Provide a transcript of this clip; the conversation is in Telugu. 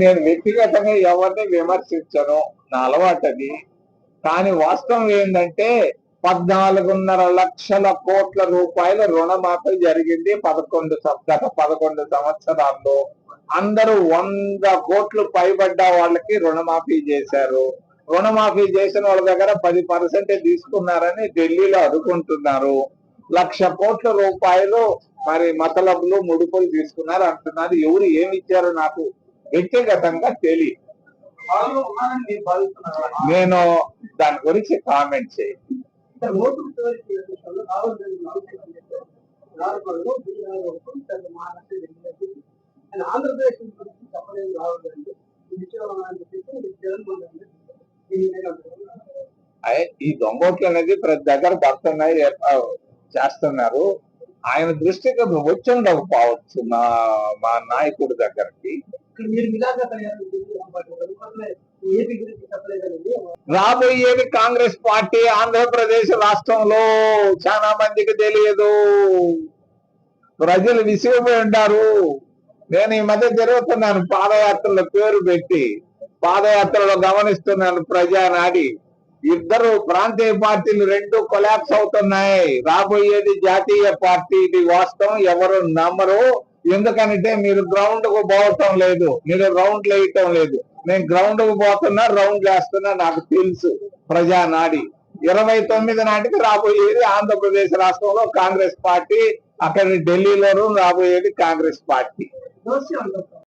నేను వ్యక్తిగతంగా ఎవరిని విమర్శించను. నా అలవాటు అది. కానీ వాస్తవం ఏంటంటే పద్నాలుగున్నర లక్షల కోట్ల రూపాయల రుణమాఫీ జరిగింది పదకొండు గత పదకొండు సంవత్సరాల్లో. అందరూ వంద కోట్లు పైబడ్డ వాళ్ళకి రుణమాఫీ చేశారు. రుణమాఫీ చేసిన వాళ్ళ దగ్గర పది పర్సెంట్ తీసుకున్నారని ఢిల్లీలో అడుగుంటున్నారు లక్ష కోట్ల రూపాయలు మరి మతలబులు ముడుపులు తీసుకున్నారు అంటున్నారు. ఎవరు ఏమి ఇచ్చారో నాకు వ్యక్తిగతంగా భావిస్తున్నారా? నేను దాని గురించి కామెంట్ చేయి ఆంధ్రప్రదేశ్ చెప్పలేదు రాహుల్ గాంధీ ఈ దొంగోట్లు అనేది ప్రతి దగ్గర పడుతున్నాయి ఆ, చేస్తున్నారు. ఆయన దృష్టికి వచ్చి ఉండకపోవచ్చు నా మా నాయకుడి దగ్గరికి. రాబోయేది కాంగ్రెస్ పార్టీ ఆంధ్రప్రదేశ్ రాష్ట్రంలో చాలా మందికి తెలియదు. ప్రజలు విసిగిపోయి ఉంటారు. నేను ఈ మధ్య తిరుగుతున్నాను పాదయాత్రల పేరు పెట్టి పాదయాత్రలో గమనిస్తున్నాను ప్రజానాడి. ఇద్దరు ప్రాంతీయ పార్టీలు రెండు కొలాప్స్ అవుతున్నాయి. రాబోయేది జాతీయ పార్టీ ఇది వాస్తవం. ఎవరు నమ్మరు. ఎందుకంటే మీరు గ్రౌండ్కు పోవటం లేదు. మీరు రౌండ్ వేయటం లేదు. నేను గ్రౌండ్కు పోతున్నా రౌండ్ వేస్తున్నా నాకు తెలుసు. ప్రజానాడి. ఇరవై తొమ్మిది నాటికి రాబోయేది ఆంధ్రప్రదేశ్ రాష్ట్రంలో కాంగ్రెస్ పార్టీ. అక్కడ ఢిల్లీలోనూ రాబోయేది కాంగ్రెస్ పార్టీ.